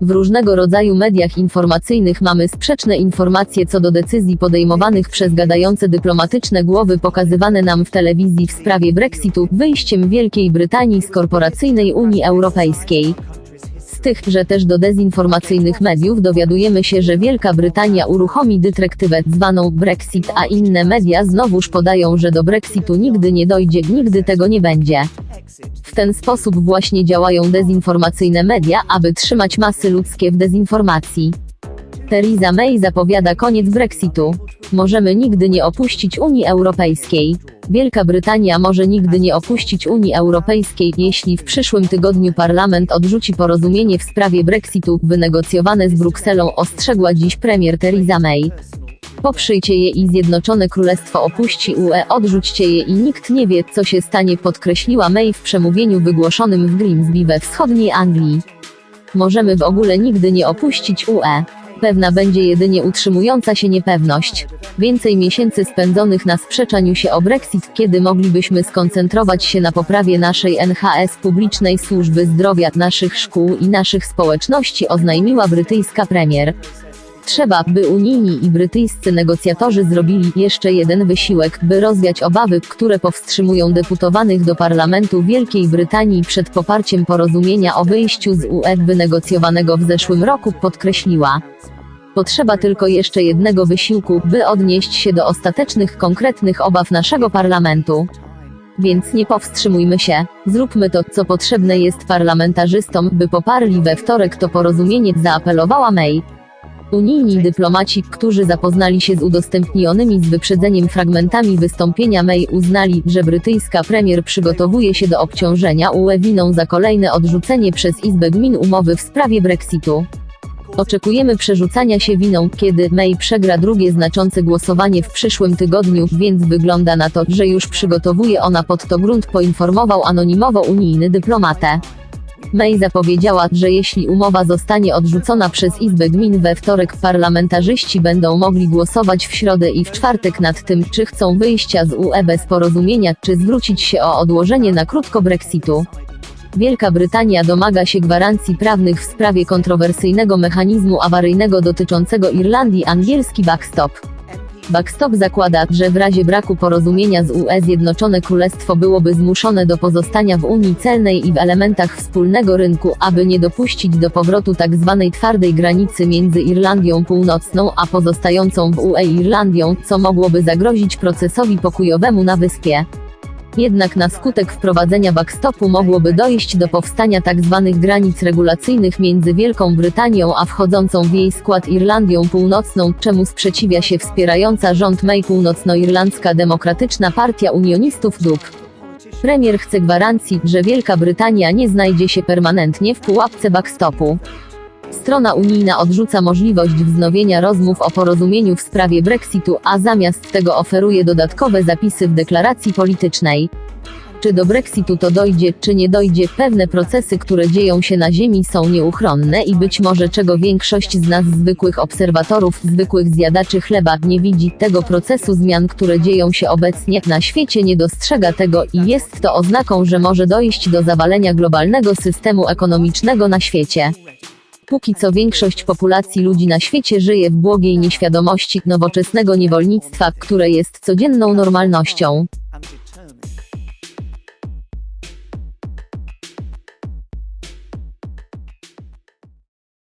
W różnego rodzaju mediach informacyjnych mamy sprzeczne informacje co do decyzji podejmowanych przez gadające dyplomatyczne głowy pokazywane nam w telewizji w sprawie Brexitu, wyjściem Wielkiej Brytanii z korporacyjnej Unii Europejskiej. Z tych, że też do dezinformacyjnych mediów dowiadujemy się, że Wielka Brytania uruchomi dyrektywę zwaną Brexit, a inne media znowuż podają, że do Brexitu nigdy nie dojdzie, nigdy tego nie będzie. W ten sposób właśnie działają dezinformacyjne media, aby trzymać masy ludzkie w dezinformacji. Theresa May zapowiada koniec Brexitu. Możemy nigdy nie opuścić Unii Europejskiej. Wielka Brytania może nigdy nie opuścić Unii Europejskiej, jeśli w przyszłym tygodniu parlament odrzuci porozumienie w sprawie Brexitu, wynegocjowane z Brukselą, ostrzegła dziś premier Theresa May. Poprzyjcie je i Zjednoczone Królestwo opuści UE, odrzućcie je i nikt nie wie, co się stanie, podkreśliła May w przemówieniu wygłoszonym w Grimsby we wschodniej Anglii. Możemy w ogóle nigdy nie opuścić UE. Pewna będzie jedynie utrzymująca się niepewność. Więcej miesięcy spędzonych na sprzeczaniu się o Brexit, kiedy moglibyśmy skoncentrować się na poprawie naszej NHS publicznej służby zdrowia, naszych szkół i naszych społeczności, oznajmiła brytyjska premier. Trzeba, by unijni i brytyjscy negocjatorzy zrobili jeszcze jeden wysiłek, by rozwiać obawy, które powstrzymują deputowanych do parlamentu Wielkiej Brytanii przed poparciem porozumienia o wyjściu z UE wynegocjowanego w zeszłym roku, podkreśliła. Potrzeba tylko jeszcze jednego wysiłku, by odnieść się do ostatecznych konkretnych obaw naszego parlamentu. Więc nie powstrzymujmy się, zróbmy to, co potrzebne jest parlamentarzystom, by poparli we wtorek to porozumienie, zaapelowała May. Unijni dyplomaci, którzy zapoznali się z udostępnionymi z wyprzedzeniem fragmentami wystąpienia May uznali, że brytyjska premier przygotowuje się do obciążenia UE winą za kolejne odrzucenie przez Izbę Gmin umowy w sprawie Brexitu. Oczekujemy przerzucania się winą, kiedy May przegra drugie znaczące głosowanie w przyszłym tygodniu, więc wygląda na to, że już przygotowuje ona pod to grunt, poinformował anonimowo unijny dyplomatę. May zapowiedziała, że jeśli umowa zostanie odrzucona przez Izbę Gmin we wtorek, parlamentarzyści będą mogli głosować w środę i w czwartek nad tym, czy chcą wyjścia z UE bez porozumienia, czy zwrócić się o odłożenie na krótko Brexitu. Wielka Brytania domaga się gwarancji prawnych w sprawie kontrowersyjnego mechanizmu awaryjnego dotyczącego Irlandii angielski backstop. Backstop zakłada, że w razie braku porozumienia z UE Zjednoczone Królestwo byłoby zmuszone do pozostania w Unii Celnej i w elementach wspólnego rynku, aby nie dopuścić do powrotu tzw. twardej granicy między Irlandią Północną a pozostającą w UE Irlandią, co mogłoby zagrozić procesowi pokojowemu na wyspie. Jednak na skutek wprowadzenia backstopu mogłoby dojść do powstania tzw. granic regulacyjnych między Wielką Brytanią a wchodzącą w jej skład Irlandią Północną, czemu sprzeciwia się wspierająca rząd May Północnoirlandzka Demokratyczna Partia Unionistów DUP. Premier chce gwarancji, że Wielka Brytania nie znajdzie się permanentnie w pułapce backstopu. Strona unijna odrzuca możliwość wznowienia rozmów o porozumieniu w sprawie Brexitu, a zamiast tego oferuje dodatkowe zapisy w deklaracji politycznej. Czy do Brexitu to dojdzie, czy nie dojdzie, pewne procesy, które dzieją się na Ziemi są nieuchronne i być może czego większość z nas zwykłych obserwatorów, zwykłych zjadaczy chleba, nie widzi, tego procesu zmian, które dzieją się obecnie na świecie nie dostrzega tego i jest to oznaką, że może dojść do zawalenia globalnego systemu ekonomicznego na świecie. Póki co większość populacji ludzi na świecie żyje w błogiej nieświadomości nowoczesnego niewolnictwa, które jest codzienną normalnością.